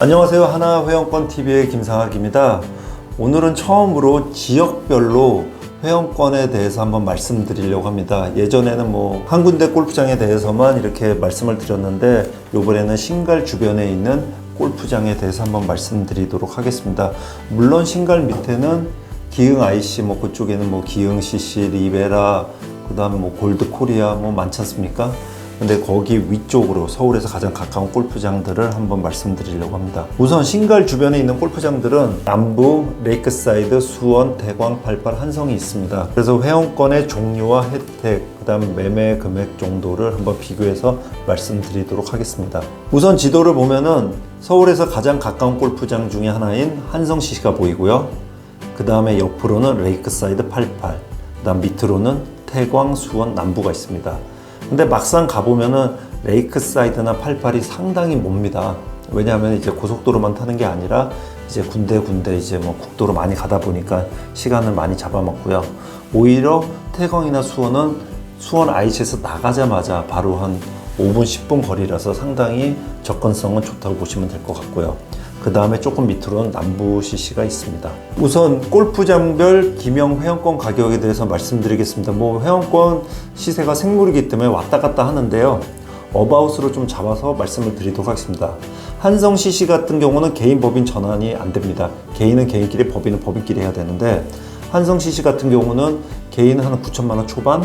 안녕하세요. 하나회원권TV의 김상학입니다. 오늘은 처음으로 지역별로 회원권에 대해서 한번 말씀드리려고 합니다. 예전에는 뭐 한 군데 골프장에 대해서만 이렇게 말씀을 드렸는데 이번에는 신갈 주변에 있는 골프장에 대해서 한번 말씀드리도록 하겠습니다. 물론 신갈 밑에는 기흥 IC 뭐 그쪽에는 뭐 기흥 CC, 리베라, 그 다음 뭐 골드 코리아 뭐 많지 않습니까? 근데 거기 위쪽으로 서울에서 가장 가까운 골프장들을 한번 말씀드리려고 합니다. 우선 신갈 주변에 있는 골프장들은 남부, 레이크사이드, 수원, 대광, 팔팔, 한성이 있습니다. 그래서 회원권의 종류와 혜택, 그다음 매매 금액 정도를 한번 비교해서 말씀드리도록 하겠습니다. 우선 지도를 보면은 서울에서 가장 가까운 골프장 중에 하나인 한성 CC가 보이고요. 그 다음에 옆으로는 레이크사이드 88, 그 다음 밑으로는 태광, 수원, 남부가 있습니다. 근데 막상 가보면은 레이크사이드나 88이 상당히 멉니다. 왜냐하면 이제 고속도로만 타는 게 아니라 이제 군데군데 이제 뭐 국도로 많이 가다 보니까 시간을 많이 잡아먹고요. 오히려 태광이나 수원은 수원 IC에서 나가자마자 바로 한 5분, 10분 거리라서 상당히 접근성은 좋다고 보시면 될 것 같고요. 그 다음에 조금 밑으로는 남부 CC가 있습니다. 우선 골프장별 기명 회원권 가격에 대해서 말씀드리겠습니다. 뭐 회원권 시세가 생물이기 때문에 왔다 갔다 하는데요. 어바웃으로 좀 잡아서 말씀을 드리도록 하겠습니다. 한성 CC 같은 경우는 개인 법인 전환이 안 됩니다. 개인은 개인끼리, 법인은 법인끼리 해야 되는데 한성 CC 같은 경우는 개인은 한 9천만 원 초반,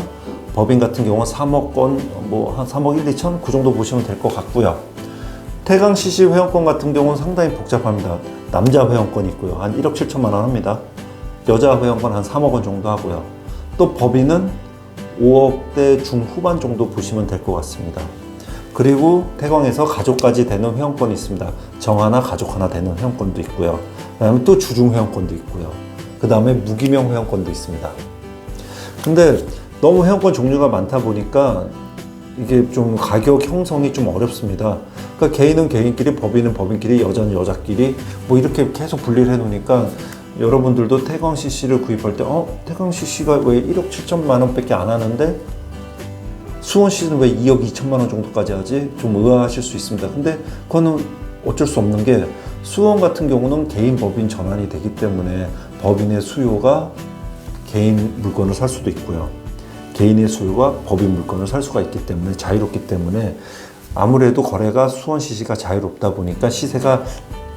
법인 같은 경우는 3억 건, 뭐 한 3억 1, 2천 그 정도 보시면 될 것 같고요. 태강 CC 회원권 같은 경우는 상당히 복잡합니다. 남자 회원권이 있고요. 한 1억 7천만 원 합니다. 여자 회원권 한 3억 원 정도 하고요. 또 법인은 5억대 중후반 정도 보시면 될 것 같습니다. 그리고 태광에서 가족까지 되는 회원권이 있습니다. 정 하나, 가족 하나 되는 회원권도 있고요. 그 다음에 또 주중 회원권도 있고요. 그 다음에 무기명 회원권도 있습니다. 근데 너무 회원권 종류가 많다 보니까 이게 좀 가격 형성이 좀 어렵습니다. 그러니까 개인은 개인끼리, 법인은 법인끼리, 여자는 여자끼리 뭐 이렇게 계속 분리를 해놓으니까 여러분들도 태광 CC를 구입할 때, 어, 태광 CC가 왜 1억 7천만 원밖에 안 하는데 수원 CC는 왜 2억 2천만 원 정도까지 하지? 좀 의아하실 수 있습니다. 근데 그거는 어쩔 수 없는 게 수원 같은 경우는 개인 법인 전환이 되기 때문에 법인의 수요가 개인 물건을 살 수도 있고요. 개인의 수요가 법인 물건을 살 수가 있기 때문에 자유롭기 때문에 아무래도 거래가 수원 시시가 자유롭다 보니까 시세가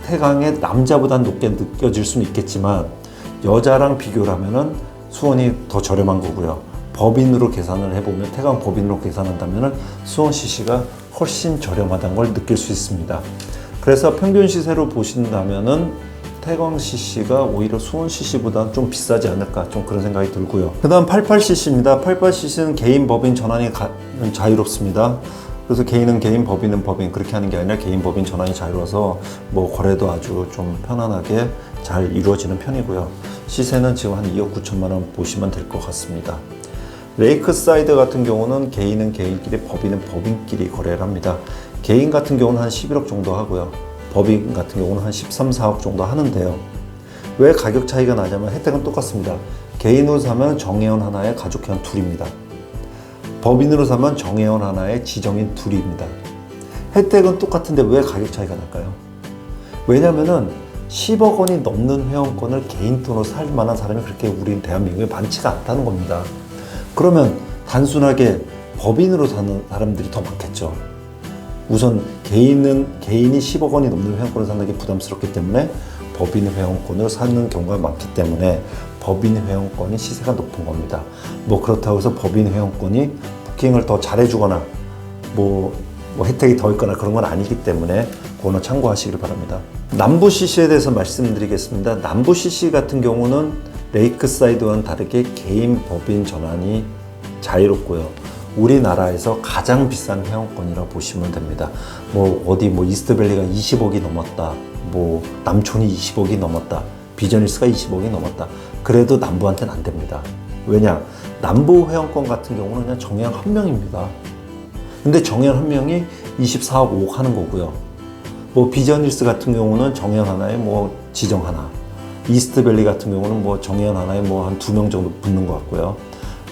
태강의 남자보다 높게 느껴질 수는 있겠지만 여자랑 비교를 하면은 수원이 더 저렴한 거고요. 법인으로 계산을 해보면 태강 법인으로 계산한다면은 수원 시시가 훨씬 저렴하다는 걸 느낄 수 있습니다. 그래서 평균 시세로 보신다면은 태광 CC가 오히려 수원 CC보다 좀 비싸지 않을까 좀 그런 생각이 들고요. 그다음 88CC입니다. 88CC는 개인 법인 전환이 가- 자유롭습니다. 그래서 개인은 개인, 법인은 법인 그렇게 하는 게 아니라 개인 법인 전환이 자유로워서 뭐 거래도 아주 좀 편안하게 잘 이루어지는 편이고요. 시세는 지금 한 2억 9천만 원 보시면 될 것 같습니다. 레이크사이드 같은 경우는 개인은 개인끼리, 법인은 법인끼리 거래를 합니다. 개인 같은 경우는 한 11억 정도 하고요. 법인 같은 경우는 한 13, 4억 정도 하는데요. 왜 가격 차이가 나냐면 혜택은 똑같습니다. 개인으로 사면 정회원 하나에 가족회원 둘입니다. 법인으로 사면 정회원 하나에 지정인 둘입니다. 혜택은 똑같은데 왜 가격 차이가 날까요? 왜냐면은 10억 원이 넘는 회원권을 개인 돈으로 살 만한 사람이 그렇게 우리 대한민국에 많지가 않다는 겁니다. 그러면 단순하게 법인으로 사는 사람들이 더 많겠죠. 우선 개인은 개인이 10억 원이 넘는 회원권을 사는 게 부담스럽기 때문에 법인 회원권을 사는 경우가 많기 때문에 법인 회원권이 시세가 높은 겁니다. 뭐 그렇다고 해서 법인 회원권이 부킹을 더 잘해주거나 뭐, 뭐 혜택이 더 있거나 그런 건 아니기 때문에 그거는 참고하시길 바랍니다. 남부 CC에 대해서 말씀드리겠습니다. 남부 CC 같은 경우는 레이크사이드와는 다르게 개인 법인 전환이 자유롭고요. 우리나라에서 가장 비싼 회원권이라고 보시면 됩니다. 뭐 어디 뭐 이스트밸리가 20억이 넘었다. 뭐 남촌이 20억이 넘었다. 비전일스가 20억이 넘었다. 그래도 남부한테는 안 됩니다. 왜냐? 남부 회원권 같은 경우는 그냥 정형 한 명입니다. 근데 정형 한 명이 24억 5억 하는 거고요. 뭐 비전일스 같은 경우는 정형 하나에 뭐 지정 하나. 이스트밸리 같은 경우는 뭐 정현 하나에 뭐 한 두 명 정도 붙는 것 같고요.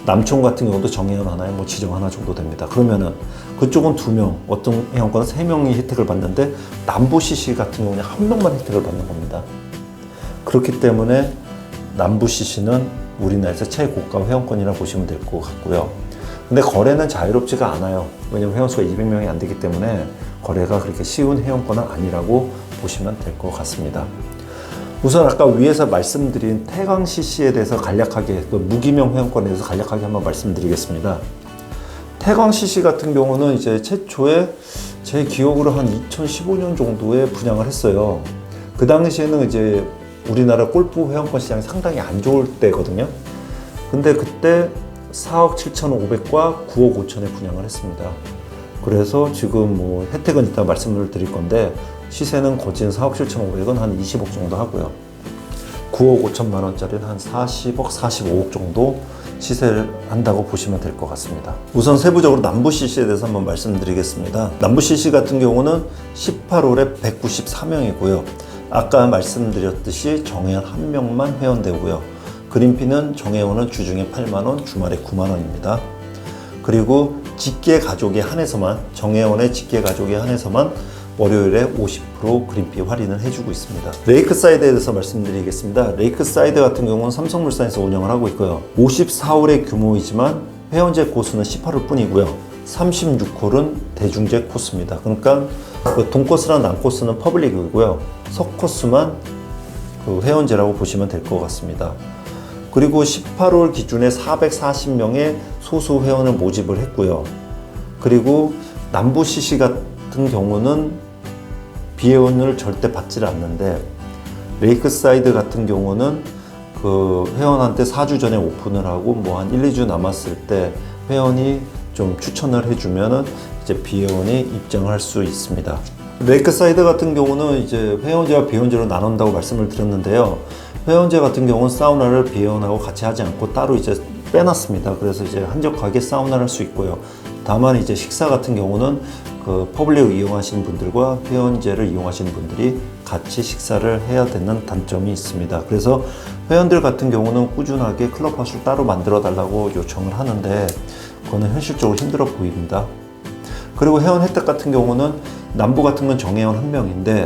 남촌 같은 경우도 정현 하나에 뭐 지정 하나 정도 됩니다. 그러면은 그쪽은 두 명, 어떤 회원권은 세 명이 혜택을 받는데 남부 CC 같은 경우는 한 명만 혜택을 받는 겁니다. 그렇기 때문에 남부 CC는 우리나라에서 최고가 회원권이라 보시면 될 것 같고요. 근데 거래는 자유롭지가 않아요. 왜냐면 회원수가 200명이 안 되기 때문에 거래가 그렇게 쉬운 회원권은 아니라고 보시면 될 것 같습니다. 우선 아까 위에서 말씀드린 태강 CC에 대해서 간략하게 그 무기명 회원권에 대해서 간략하게 한번 말씀드리겠습니다. 태강 CC 같은 경우는 이제 최초에 제 기억으로 한 2015년 정도에 분양을 했어요. 그 당시에는 이제 우리나라 골프 회원권 시장이 상당히 안 좋을 때거든요. 근데 그때 4억 7,500과 9억 5천에 분양을 했습니다. 그래서 지금 뭐 혜택은 이따 말씀을 드릴 건데 시세는 거진 4억 7,500은 한 20억 정도 하고요. 9억 5천만 원짜리는 한 40억, 45억 정도 시세를 한다고 보시면 될 것 같습니다. 우선 세부적으로 남부 CC에 대해서 한번 말씀드리겠습니다. 남부 CC 같은 경우는 18홀에 194명이고요. 아까 말씀드렸듯이 정회원 한 명만 회원되고요. 그린피는 정회원은 주중에 8만 원, 주말에 9만 원입니다. 그리고 직계 가족에 한해서만 정회원의 직계 가족에 한해서만 월요일에 50% 그린피 할인을 해주고 있습니다. 레이크사이드에 대해서 말씀드리겠습니다. 레이크사이드 같은 경우는 삼성물산에서 운영을 하고 있고요. 54홀의 규모이지만 회원제 코스는 18홀 뿐이고요. 36홀은 대중제 코스입니다. 그러니까 그 동코스랑 남코스는 퍼블릭이고요. 석코스만 그 회원제라고 보시면 될 것 같습니다. 그리고 18홀 기준에 440명의 소수 회원을 모집을 했고요. 그리고 남부 CC 같은 경우는 비회원을 절대 받질 않는데 레이크사이드 같은 경우는 그 회원한테 4주 전에 오픈을 하고 뭐 한 1, 2주 남았을 때 회원이 좀 추천을 해주면은 이제 비회원이 입장을 할수 있습니다. 레이크 사이드 같은 경우는 이제 회원제와 비회원제로 나눈다고 말씀을 드렸는데요. 회원제 같은 경우는 사우나를 비회원하고 같이 하지 않고 따로 이제 빼놨습니다. 그래서 이제 한적하게 사우나를 할 수 있고요. 다만 이제 식사 같은 경우는 그 퍼블릭을 이용하시는 분들과 회원제를 이용하시는 분들이 같이 식사를 해야 되는 단점이 있습니다. 그래서 회원들 같은 경우는 꾸준하게 클럽하우스를 따로 만들어 달라고 요청을 하는데 그거는 현실적으로 힘들어 보입니다. 그리고 회원 혜택 같은 경우는 남부 같은 건 정회원 한 명인데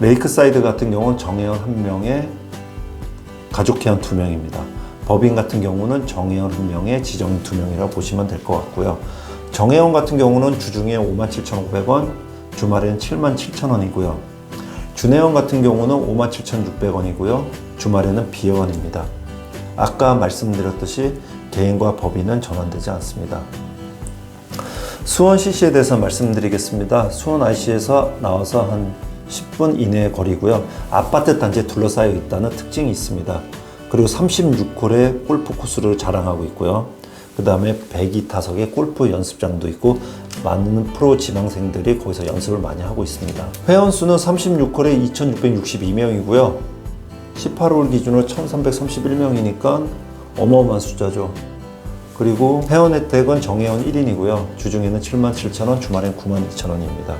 레이크사이드 같은 경우는 정회원 한 명에 가족 회원 두 명입니다. 법인 같은 경우는 정회원 한 명에 지정인 두 명이라고 보시면 될 것 같고요. 정회원 같은 경우는 주중에 57,500원, 주말에는 77,000원이고요. 준회원 같은 경우는 57,600원이고요. 주말에는 비회원입니다. 아까 말씀드렸듯이 개인과 법인은 전환되지 않습니다. 수원 CC에 대해서 말씀드리겠습니다. 수원 IC에서 나와서 한 10분 이내의 거리고요. 아파트 단지에 둘러싸여 있다는 특징이 있습니다. 그리고 36홀의 골프 코스를 자랑하고 있고요. 그 다음에 102타석의 골프 연습장도 있고 많은 프로 지망생들이 거기서 연습을 많이 하고 있습니다. 회원 수는 36홀에 2,662명이고요. 18홀 기준으로 1,331명이니까 어마어마한 숫자죠. 그리고 회원 혜택은 정회원 1인이고요. 주중에는 77,000원, 주말엔 92,000원입니다.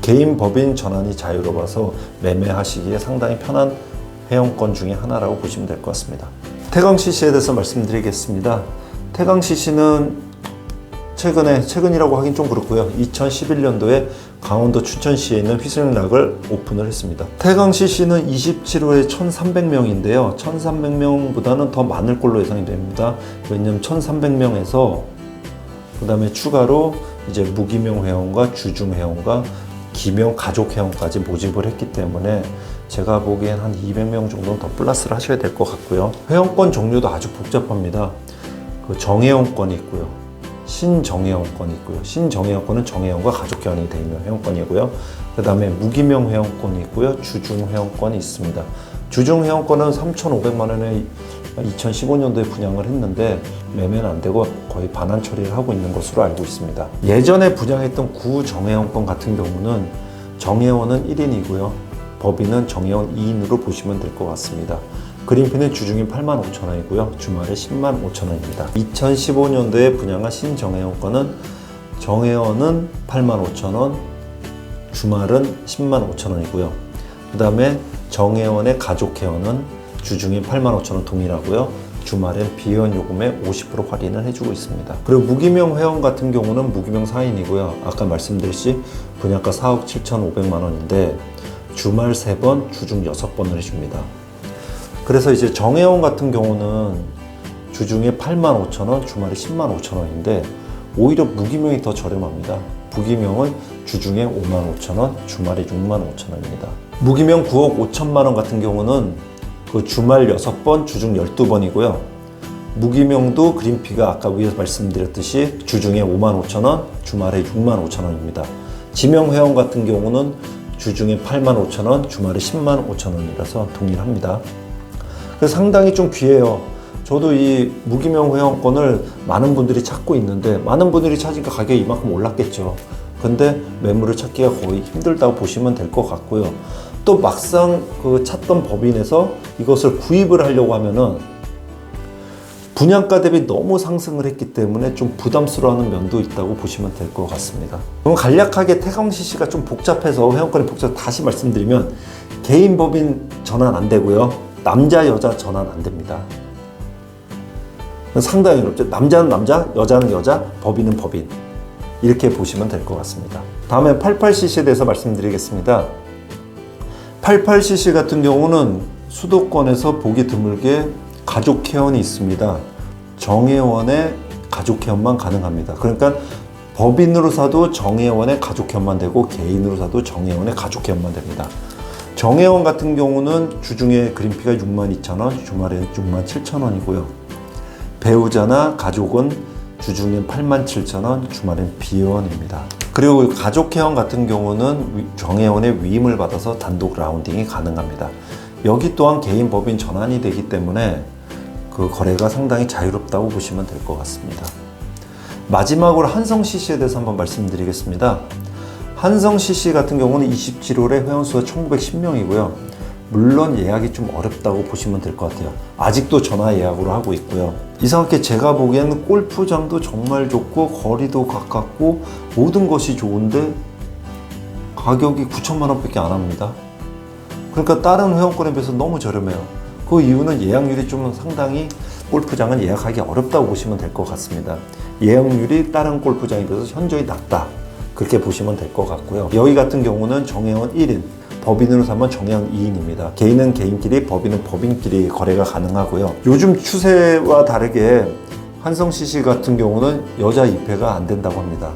개인 법인 전환이 자유로워서 매매하시기에 상당히 편한 회원권 중에 하나라고 보시면 될 것 같습니다. 태강 CC에 대해서 말씀드리겠습니다. 태강 CC는 최근에 최근이라고 하긴 좀 그렇고요. 2011년도에 강원도 춘천시에 있는 휘슬락을 오픈을 했습니다. 태강 CC는 27호에 1,300명인데요. 1,300명보다는 더 많을 걸로 예상이 됩니다. 왜냐하면 1,300명에서 그 다음에 추가로 이제 무기명 회원과 주중 회원과 기명 가족 회원까지 모집을 했기 때문에 제가 보기엔 한 200명 정도는 더 플러스를 하셔야 될 것 같고요. 회원권 종류도 아주 복잡합니다. 그 정회원권이 있고요. 신정회원권이 있고요. 신정회원권은 정회원과 가족 회원이 되어 있는 회원권이고요. 그 다음에 무기명 회원권이 있고요. 주중 회원권이 있습니다. 주중 회원권은 3,500만 원에 2015년도에 분양을 했는데 매매는 안 되고 거의 반환 처리를 하고 있는 것으로 알고 있습니다. 예전에 분양했던 구정회원권 같은 경우는 정회원은 1인이고요. 법인은 정회원 2인으로 보시면 될 것 같습니다. 그린피는 주중에 8만 5천 원이고요. 주말에 10만 5천 원입니다. 2015년도에 분양한 신정회원권은 정회원은 8만 5천 원, 주말은 10만 5천 원이고요. 그 다음에 정회원의 가족 회원은 주중에 8만 5천 원 동일하고요. 주말엔 비회원 요금에 50% 할인을 해주고 있습니다. 그리고 무기명 회원 같은 경우는 무기명 사인이고요. 아까 말씀드렸듯이 분양가 4억 7,500만 원인데 주말 3번, 주중 6번을 해줍니다. 그래서 이제 정회원 같은 경우는 주중에 8만 5천 원, 주말에 10만 5천 원인데 오히려 무기명이 더 저렴합니다. 무기명은 주중에 5만 5천 원, 주말에 6만 5천 원입니다. 무기명 9억 5천만 원 같은 경우는 그 주말 6번, 주중 12번이고요. 무기명도 그린피가 아까 위에서 말씀드렸듯이 주중에 5만 5천 원, 주말에 6만 5천 원입니다. 지명 회원 같은 경우는 주중에 8만 5천 원, 주말에 10만 5천 원이라서 동일합니다. 상당히 좀 귀해요. 저도 이 무기명 회원권을 많은 분들이 찾고 있는데 많은 분들이 찾으니까 가격이 이만큼 올랐겠죠. 근데 매물을 찾기가 거의 힘들다고 보시면 될 것 같고요. 또 막상 그 찾던 법인에서 이것을 구입을 하려고 하면은 분양가 대비 너무 상승을 했기 때문에 좀 부담스러워하는 면도 있다고 보시면 될 것 같습니다. 그럼 간략하게 태광 CC가 좀 복잡해서 회원권이 복잡 다시 말씀드리면 개인 법인 전환 안 되고요. 남자 여자 전환 안 됩니다. 상당히 어렵죠. 남자는 남자, 여자는 여자, 법인은 법인. 이렇게 보시면 될 것 같습니다. 다음에 88CC에 대해서 말씀드리겠습니다. 88cc 같은 경우는 수도권에서 보기 드물게 가족 회원이 있습니다. 정회원의 가족 회원만 가능합니다. 그러니까 법인으로 사도 정회원의 가족 회원만 되고 개인으로 사도 정회원의 가족 회원만 됩니다. 정회원 같은 경우는 주중에 그린피가 62,000원, 주말에 67,000원이고요. 배우자나 가족은 주중엔 87,000원, 주말엔 비회원입니다. 그리고 가족 회원 같은 경우는 위- 정회원의 위임을 받아서 단독 라운딩이 가능합니다. 여기 또한 개인 법인 전환이 되기 때문에 그 거래가 상당히 자유롭다고 보시면 될 것 같습니다. 마지막으로 한성 CC에 대해서 한번 말씀드리겠습니다. 한성 CC 같은 경우는 27월에 회원수가 1910명이고요. 물론 예약이 좀 어렵다고 보시면 될 것 같아요. 아직도 전화 예약으로 하고 있고요. 이상하게 제가 보기에는 골프장도 정말 좋고 거리도 가깝고 모든 것이 좋은데 가격이 9천만 원밖에 안 합니다. 그러니까 다른 회원권에 비해서 너무 저렴해요. 그 이유는 예약률이 좀 상당히 골프장은 예약하기 어렵다고 보시면 될 것 같습니다. 예약률이 다른 골프장에 비해서 현저히 낮다. 그렇게 보시면 될 것 같고요. 여기 같은 경우는 정회원 1인, 법인으로 사면 정회원 2인입니다. 개인은 개인끼리, 법인은 법인끼리 거래가 가능하고요. 요즘 추세와 다르게 한성 CC 같은 경우는 여자 입회가 안 된다고 합니다.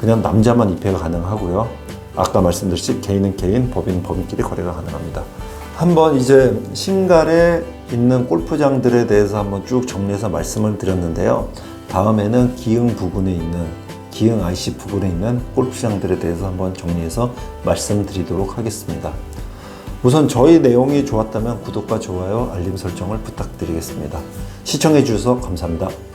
그냥 남자만 입회가 가능하고요. 아까 말씀드렸듯이 개인은 개인, 법인은 법인끼리 거래가 가능합니다. 한번 이제 신갈에 있는 골프장들에 대해서 한번 쭉 정리해서 말씀을 드렸는데요. 다음에는 기흥 부근에 있는 기흥 IC 부근에 있는 골프장들에 대해서 한번 정리해서 말씀드리도록 하겠습니다. 우선 저희 내용이 좋았다면 구독과 좋아요, 알림 설정을 부탁드리겠습니다. 시청해 주셔서 감사합니다.